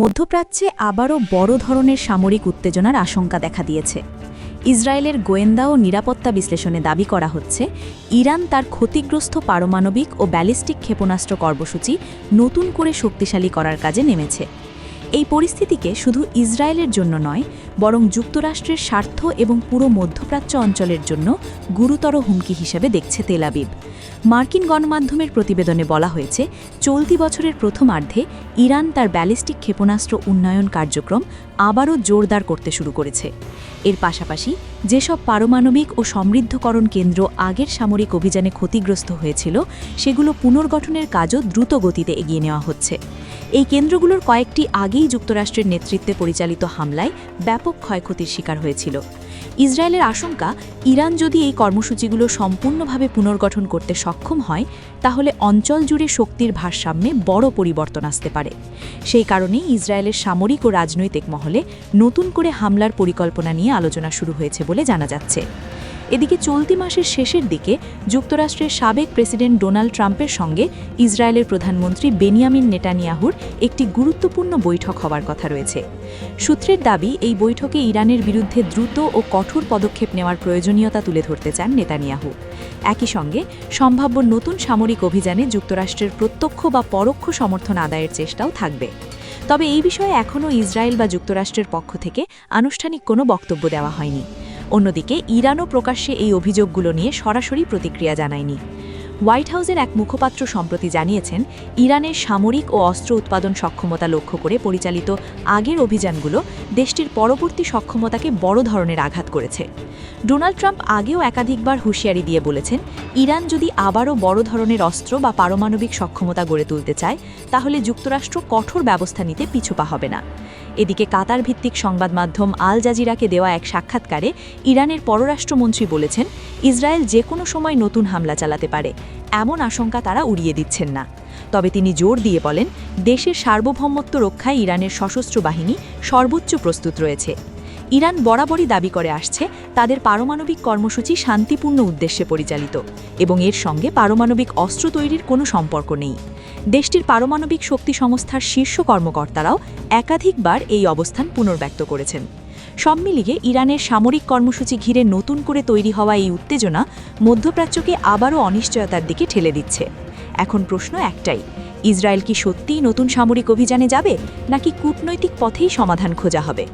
মধ্যপ্রাচ্যে আবারও বড় ধরনের সামরিক উত্তেজনার আশঙ্কা দেখা দিয়েছে। ইসরায়েলের গোয়েন্দা ও নিরাপত্তা বিশ্লেষণে দাবি করা হচ্ছে, ইরান তার ক্ষতিগ্রস্ত পারমাণবিক ও ব্যালিস্টিক ক্ষেপণাস্ত্র কর্মসূচি নতুন করে শক্তিশালী করার কাজে নেমেছে। এই পরিস্থিতিকে শুধু ইসরায়েলের জন্য নয়, বরং যুক্তরাষ্ট্রের স্বার্থ এবং পুরো মধ্যপ্রাচ্য অঞ্চলের জন্য গুরুতর হুমকি হিসেবে দেখছে তেলাবিব মার্কিন গণমাধ্যমের প্রতিবেদনে বলা হয়েছে, চলতি বছরের প্রথমার্ধে ইরান তার ব্যালিস্টিক ক্ষেপণাস্ত্র উন্নয়ন কার্যক্রম আবারও জোরদার করতে শুরু করেছে। এর পাশাপাশি যেসব পারমাণবিক ও সমৃদ্ধকরণ কেন্দ্র আগের সামরিক অভিযানে ক্ষতিগ্রস্ত হয়েছিল, সেগুলো পুনর্গঠনের কাজও দ্রুত গতিতে এগিয়ে নেওয়া হচ্ছে। এই কেন্দ্রগুলোর কয়েকটি আগেই যুক্তরাষ্ট্রের নেতৃত্বে পরিচালিত হামলায় ব্যাপক ক্ষয়ক্ষতির শিকার হয়েছিল। ইসরায়েলের আশঙ্কা, ইরান যদি এই কর্মসূচিগুলো সম্পূর্ণভাবে পুনর্গঠন করতে সক্ষম হয়, তাহলে অঞ্চল জুড়ে শক্তির ভারসাম্যে বড় পরিবর্তন আসতে পারে। সেই কারণেই ইসরায়েলের সামরিক ও রাজনৈতিক মহলে নতুন করে হামলার পরিকল্পনা নিয়ে আলোচনা শুরু হয়েছে বলে জানা যাচ্ছে। এদিকে চলতি মাসের শেষের দিকে যুক্তরাষ্ট্রের সাবেক প্রেসিডেন্ট ডোনাল্ড ট্রাম্পের সঙ্গে ইসরায়েলের প্রধানমন্ত্রী বেনিয়ামিন নেটানিয়াহুর একটি গুরুত্বপূর্ণ বৈঠক হওয়ার কথা রয়েছে। সূত্রের দাবি, এই বৈঠকে ইরানের বিরুদ্ধে দ্রুত ও কঠোর পদক্ষেপ নেওয়ার প্রয়োজনীয়তা তুলে ধরতে চান নেতানিয়াহু। একই সঙ্গে, সম্ভাব্য নতুন সামরিক অভিযানে যুক্তরাষ্ট্রের প্রত্যক্ষ বা পরোক্ষ সমর্থন আদায়ের চেষ্টাও থাকবে। তবে এই বিষয়ে এখনও ইসরায়েল বা যুক্তরাষ্ট্রের পক্ষ থেকে আনুষ্ঠানিক কোনো বক্তব্য দেওয়া হয়নি। অন্যদিকে ইরানও প্রকাশ্যে এই অভিযোগগুলো নিয়ে সরাসরি প্রতিক্রিয়া জানায়নি। হোয়াইট হাউসের এক মুখপাত্র সম্প্রতি জানিয়েছেন, ইরানের সামরিক ও অস্ত্র উৎপাদন সক্ষমতা লক্ষ্য করে পরিচালিত আগের অভিযানগুলো দেশটির পরবর্তী সক্ষমতাকে বড় ধরনের আঘাত করেছে। ডোনাল্ড ট্রাম্প আগেও একাধিকবার হুঁশিয়ারি দিয়ে বলেছেন, ইরান যদি আবারও বড় ধরনের অস্ত্র বা পারমাণবিক সক্ষমতা গড়ে তুলতে চায়, তাহলে যুক্তরাষ্ট্র কঠোর ব্যবস্থা নিতে পিছুপা হবে না। এদিকে কাতার ভিত্তিক সংবাদ মাধ্যম আল জাজিরাকে দেওয়া এক সাক্ষাৎকারে ইরানের পররাষ্ট্রমন্ত্রী বলেছেন, ইসরায়েল যে কোনো সময় নতুন হামলা চালাতে পারে, এমন আশঙ্কা তারা উড়িয়ে দিচ্ছেন না। তবে তিনি জোর দিয়ে বলেন, দেশের সার্বভৌমত্ব রক্ষায় ইরানের সশস্ত্র বাহিনী সর্বোচ্চ প্রস্তুত রয়েছে। ইরান বরাবরই দাবি করে আসছে, তাদের পারমাণবিক কর্মসূচি শান্তিপূর্ণ উদ্দেশ্যে পরিচালিত এবং এর সঙ্গে পারমাণবিক অস্ত্র তৈরির কোনো সম্পর্ক নেই। দেশটির পারমাণবিক শক্তি সংস্থার শীর্ষ কর্মকর্তারাও একাধিকবার এই অবস্থান পুনর্ব্যক্ত করেছেন। সব মিলিয়ে ইরানের সামরিক কর্মসূচি ঘিরে নতুন করে তৈরি হওয়া এই উত্তেজনা মধ্যপ্রাচ্যকে আবারও অনিশ্চয়তার দিকে ঠেলে দিচ্ছে। এখন প্রশ্ন একটাই, ইসরায়েল কি সত্যিই নতুন সামরিক অভিযানে যাবে, নাকি কূটনৈতিক পথেই সমাধান খোঁজা হবে?